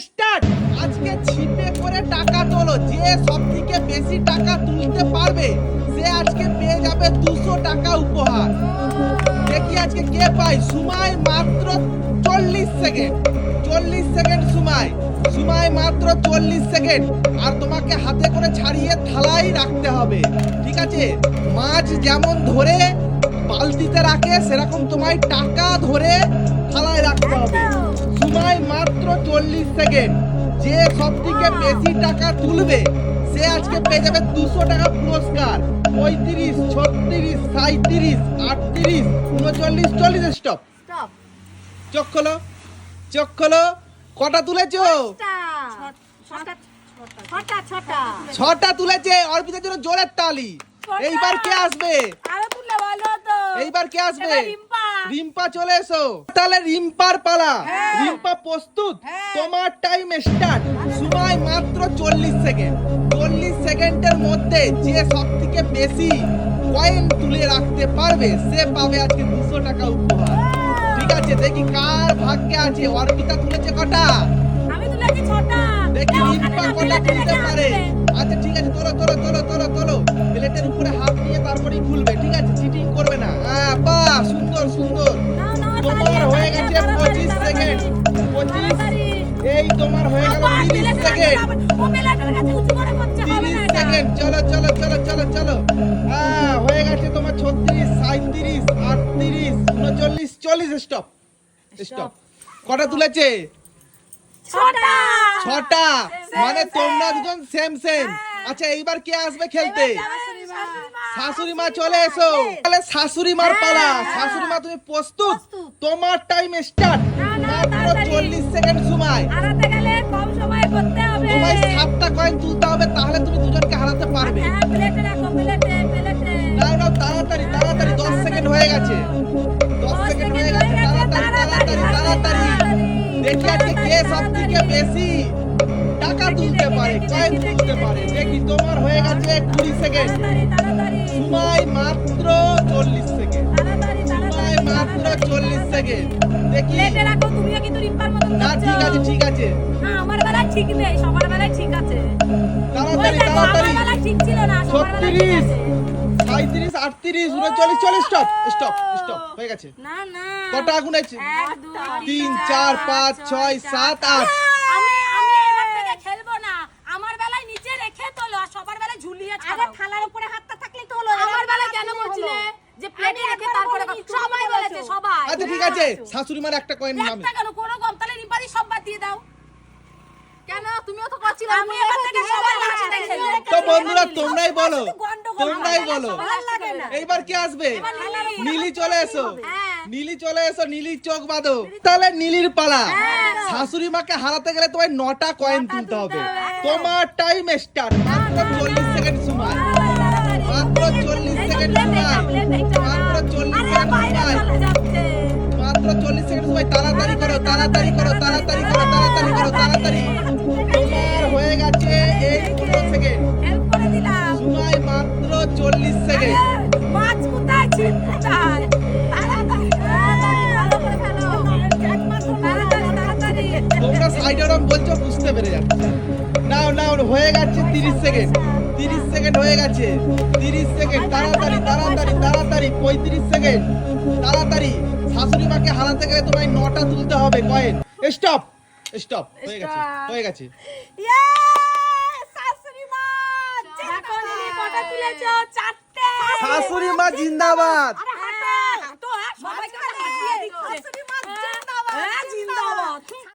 Start আজকে ছিপে করে টাকা তোলো, যে সব থেকে বেশি টাকা তুলতে পারবে, সে আজকে পেয়ে যাবে দুশো টাকা উপহার। দেখি আজকে কে পায়? সময় মাত্র চল্লিশ সেকেন্ড চল্লিশ সেকেন্ড সময় সময় মাত্র চল্লিশ সেকেন্ড আর তোমাকে হাতে করে ছাড়িয়ে থালাই রাখতে হবে। ঠিক আছে? মাছ যেমন ধরে বালতিতে রাখে, সেরকম তোমায় টাকা ধরে থালায় রাখতে হবে। সময় মাত্র চল্লিশ সেকেন্ড। যে সব থেকে বেশি টাকা তুলবে সে আজকে পেয়ে যাবে দুশো টাকা পুরস্কার। পঁয়ত্রিশ ছত্রিশ সাঁত্রিশ আটত্রিশ উনচল্লিশ চল্লিশ স্টপ। স্টপ। চোখ খোলো চোখ খোলো। কটা তুলেছ? ছটা। ছটা ছটা। ছটা তুলেছে অর্পিতার জন্য জোরের তালি। এইবার কে আসবে? আরও তুললে ভালো হতো। এইবার কে আসবে? রিম্পা। চলে এসো। তাহলে রিম্পার পালা। হ্যাঁ। রিম্পা প্রস্তুত? হ্যাঁ। তোমার টাইম স্টার্ট সময় মাত্র চল্লিশ সেকেন্ড চল্লিশ সেকেন্ডের মধ্যে যে সব থেকে বেশি কয়েন তুলে রাখতে পারবে সে পাবে আজকে দুশো টাকা উপহার। ঠিক আছে দেখি কার ভাগ্যে আছে। অর্পিতা তুলেছে কটা? আমি তুলেছি ছটা। দেখি রিম্পা কটা তুলতে পারে। আচ্ছা ঠিক আছে তোলো তোলো তোলো তোলো তোলো। প্লেটের উপরে হাত সেকেন্ড চলো চলো চলো চলো চলো। হ্যাঁ হয়ে গেছে তোমার ছত্রিশ সাঁত্রিশ আটত্রিশ উনচল্লিশ চল্লিশ স্টপ স্টপ কটা তুলেছে? ছটা। মানে তোমরা দুজন সেম সেম আচ্ছা এইবার কে আসবে খেলতে? শাশুড়ি মা। চলে এসো। তাহলে শাশুড়ি মার পালা। শাশুড়ি মা তুমি প্রস্তুত। তোমার টাইম স্টার্ট মাত্র তাড়াতাড়ি। চল্লিশ সেকেন্ড সময়। হারাতে গেলে কম সময় করতে হবে। তোমায় সাতটা কয়েন তুলতে হবে তাহলে তুমি দুজনকে হারাতে পারবে। হ্যাঁ, প্লেটে রাখো প্লেটে প্লেটে নাও নাও তাড়াতাড়ি তাড়াতাড়ি দশ সেকেন্ড হয়ে গেছে। দশ সেকেন্ড হয়ে গেছে তাড়াতাড়ি তাড়াতাড়ি তাড়াতাড়ি দেখি আজকে কে সব থেকে বেশি টাকা তুলতে পারে কয়েন তুলতে পারে। দেখি। তোমার হয়ে গেছে কুড়ি সেকেন্ড তাড়াতাড়ি তাড়াতাড়ি। সময় মাত্র লাগে। দেখি। প্লেটে রাখো তুমিও কিন্তু রিম্পার মতো না ঠিক আছে ঠিক আছে। না আমার বেলায় ঠিক নেই সবার বেলায় ঠিক আছে। তাড়াতাড়ি তাড়াতাড়ি আমার বেলায় ঠিক ছিল না সবার বেলায় ঠিক আছে। 35 38 39 40 স্টপ স্টপ স্টপ হয়ে গেছে। না না। কটা আগুন আছে? 1 2 3 4 5 6 7 8 আচ্ছা ঠিক আছে। শাশুড়ি মার একটা কয়েন নামে। একটা কেন? কোনো কম তাহলে রিম্পাদি সব বাদ দিয়ে দাও। কেন? তুমিও তো করছিলে আমি এবার থেকে সবাই একসাথে খেলব তো বন্ধুরা তোমরাই বলো। তোমরাই বলো। সবার লাগে না। এইবার কে আসবে? নীলি। চলে এসো। হ্যাঁ। নীলি চলে এসো নীলি চোখ বাঁধো। তাহলে নীলির পালা। হ্যাঁ। শাশুড়ি মাকে হারাতে গেলে তোমায় নটা কয়েন তুলতে হবে তুলতে হবে। তোমার টাইম স্টার্ট মাত্র চল্লিশ সেকেন্ড সময়। মাত্র চল্লিশ সেকেন্ড মাত্র চল্লিশ সেকেন্ড মাত্র চল্লিশ সেকেন্ড সময়। তাড়াতাড়ি করো তাড়াতাড়ি করো তাড়াতাড়ি করো তাড়াতাড়ি করো তাড়াতাড়ি। তোমার হয়ে গেছে এই সেকেন্ড। সময় মাত্র চল্লিশ সেকেন্ড। মাছ কোথায় তোমরা সাইডে ওরম বলছো বুঝতে পেরে যাচ্ছে। নাও নাও হয়ে গেছে তিরিশ সেকেন্ড। তিরিশ সেকেন্ড হয়ে গেছে। তিরিশ সেকেন্ড তাড়াতাড়ি তাড়াতাড়ি তাড়াতাড়ি পঁয়ত্রিশ সেকেন্ড। তাড়াতাড়ি শাশুড়ি মাকে হারাতে গেলে তোমায় নটা তুলতে হবে কয়েন। স্টপ স্টপ হয়ে গেছে হয়ে গেছে। ইয়ে শাশুড়ি মা দেখো নীলি তুলেছো চারটে। শাশুড়ি মা জিন্দাবাদ।